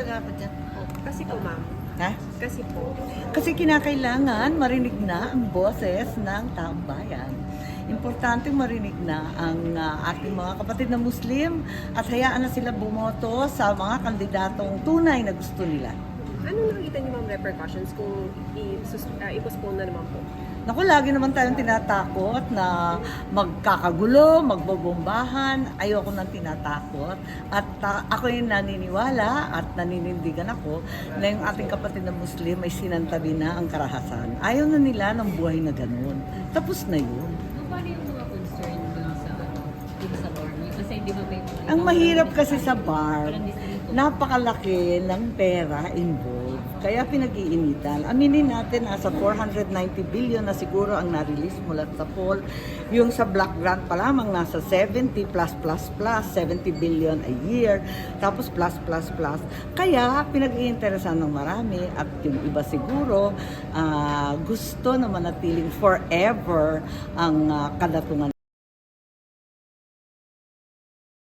talaga ako dyan. Kasi po, ma'am. Ha? Kasi po. Kasi kinakailangan marinig na ang boses ng taong bayan. Importante marinig na ang ah, ating mga kapatid na Muslim at hayaan na sila bumoto sa mga kandidatong tunay na gusto nila. Ano nakikita niyo, ma'am, repercussions kung ah, i-postpone na naman po? Naku, lagi naman tayong tinatakot na magkakagulo, magbobombahan. Ayoko nang tinatakot. At ah, ako yung naniniwala at naninindigan ako na yung ating kapatid na Muslim ay sinantabi na ang karahasan. Ayaw na nila ng buhay na ganun. Tapos na yun. Paano yung mga concern dun sa, dun sa di ba may mga... Ang mahirap kasi sa bar, napakalaki ng pera involved. Kaya pinag-iinitan. Aminin natin, nasa 490 billion na siguro ang na-release mula sa poll. Yung sa Black Grant pa lamang, nasa 70 plus plus plus, 70 billion a year. Tapos plus plus plus. Kaya pinag-iinteresan ng marami at yung iba siguro ah, gusto na manatiling forever ang ah, kadatungan